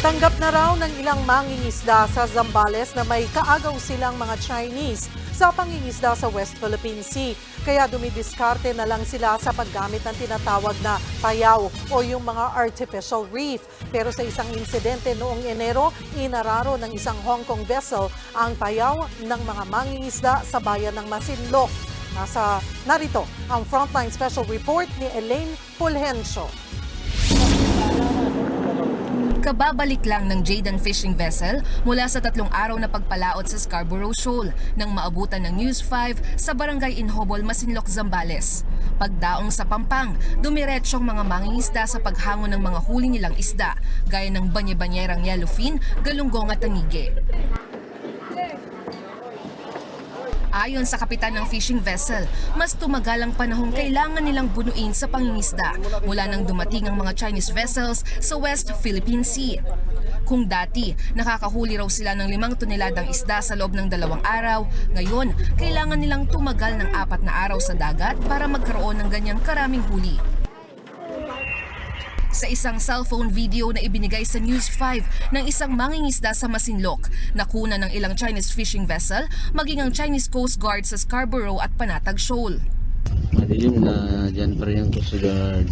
Tanggap na raw ng ilang mangingisda sa Zambales na may kaagaw silang mga Chinese sa pangingisda sa West Philippine Sea. Kaya dumidiskarte na lang sila sa paggamit ng tinatawag na payaw o yung mga artificial reef. Pero sa isang insidente noong Enero, inararo ng isang Hong Kong vessel ang payaw ng mga mangingisda sa bayan ng Masinloc. Nasa, narito ang Frontline Special Report ni Elaine Fulgencio. Kababalik lang ng Jaden fishing vessel mula sa tatlong araw na pagpalaot sa Scarborough Shoal nang maabutan ng News 5 sa Barangay Inhobol, Masinloc, Zambales. Pagdaong sa Pampang, dumiretsyong mga mangingisda sa paghango ng mga huli nilang isda gaya ng banye-banyerang yellowfin, galunggong at tanigi. Ayon sa kapitan ng fishing vessel, mas tumagal ang panahong kailangan nilang bunuin sa pangingisda mula nang dumating ang mga Chinese vessels sa West Philippine Sea. Kung dati, nakakahuli raw sila ng limang toneladang isda sa loob ng dalawang araw, ngayon, kailangan nilang tumagal ng apat na araw sa dagat para magkaroon ng ganyang karaming huli. Sa isang cellphone video na ibinigay sa News 5 ng isang mangingisda sa Masinloc, nakuna ng ilang Chinese fishing vessel, maging ang Chinese Coast Guard sa Scarborough at Panatag Shoal. Madilim na dyan pa rin ang Coast Guard.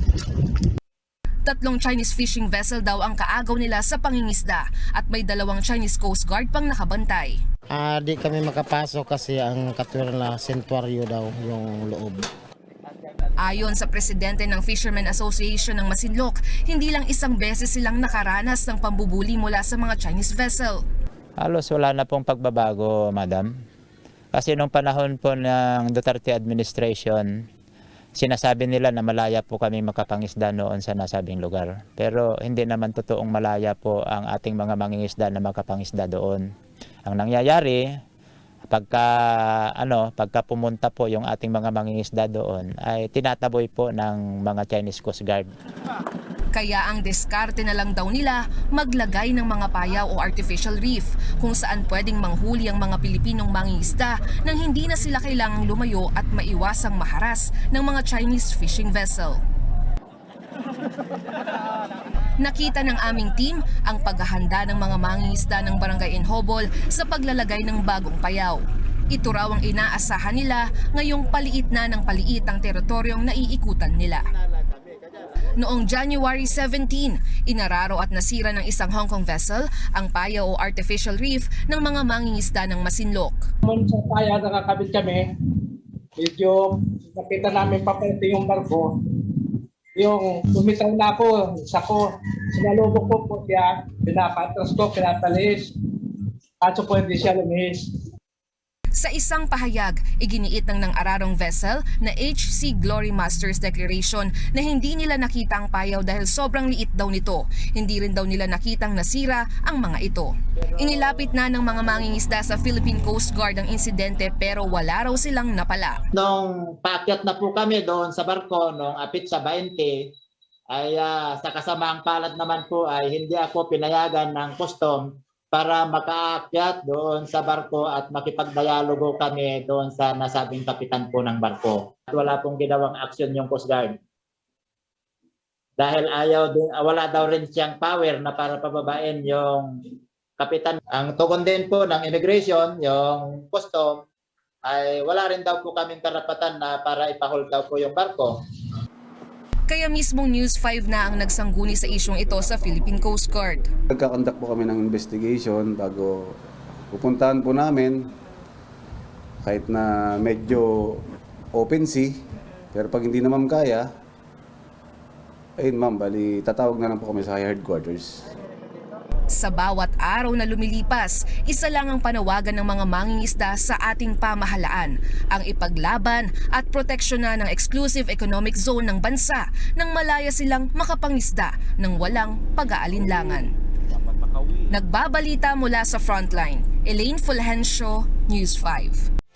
Tatlong Chinese fishing vessel daw ang kaagaw nila sa pangingisda at may dalawang Chinese Coast Guard pang nakabantay. Ah, di kami makapasok kasi ang katwiran na sentuaryo daw yung loob. Ayon sa presidente ng Fishermen Association ng Masinloc, hindi lang isang beses silang nakaranas ng pambubuli mula sa mga Chinese vessel. Halos wala na pong pagbabago, madam. Kasi nung panahon po ng Duterte administration, sinasabi nila na malaya po kami makapangisda noon sa nasabing lugar. Pero hindi naman totoong malaya po ang ating mga mangingisda na makapangisda doon. Ang nangyayari, pagka ano, pagka pumunta po yung ating mga mangingisda doon, ay tinataboy po ng mga Chinese Coast Guard. Kaya ang diskarte na lang daw nila maglagay ng mga payaw o artificial reef kung saan pwedeng manghuli ang mga Pilipinong mangingisda nang hindi na sila kailangang lumayo at maiwasang maharas ng mga Chinese fishing vessel. Nakita ng aming team ang paghahanda ng mga mangingisda ng Barangay Inhobol sa paglalagay ng bagong payaw. Ito raw ang inaasahan nila ngayong paliit na ng paliit ang teritoryong naiikutan nila. Noong January 17, inararo at nasira ng isang Hong Kong vessel ang payaw o artificial reef ng mga mangingisda ng Masinloc. Naman sa kaya nakakabit kami, medyo nakita namin papunti yung barko. Yung bumitaw na ako, isa ko, sinalubog ko po siya, pinapatras ko, pinatalis. Kaso po hindi siya lumis. Sa isang pahayag, iginiit ng ng ararong vessel na HC Glory Masters Declaration na hindi nila nakita ang payaw dahil sobrang liit daw nito. Hindi rin daw nila nakitang nasira ang mga ito. Inilapit na ng mga mangingisda sa Philippine Coast Guard ang insidente pero wala raw silang napala. nung paakyat na po kami doon sa barko, nung apit sa 20, ay ah, sa kasamaang palad naman po ay hindi ako pinayagan ng custom para makaakyat doon sa barko at makipagdialogo kami doon sa nasabing kapitan po ng barko. At wala pong ginawang aksyon yung Coast Guard. Dahil ayaw din, ah, wala daw rin siyang power na para pababain yung kapitan. Ang tugon din po ng immigration, yung custom, ay wala rin daw po kaming karapatan na para ipahol daw po yung barko. Kaya mismong News 5 na ang nagsangguni sa isyong ito sa Philippine Coast Guard. Nagkakandak po kami ng investigation bago pupuntahan po namin kahit na medyo open sea pero pag hindi naman kaya ayun ma'am bali tatawag na lang po kami sa headquarters Sa bawat araw na lumilipas, isa lang ang panawagan ng mga mangingisda sa ating pamahalaan, ang ipaglaban at proteksyonan ng exclusive economic zone ng bansa nang malaya silang makapangisda ng walang pag-aalinlangan. Nagbabalita mula sa Frontline, Elaine Fulgencio, News 5.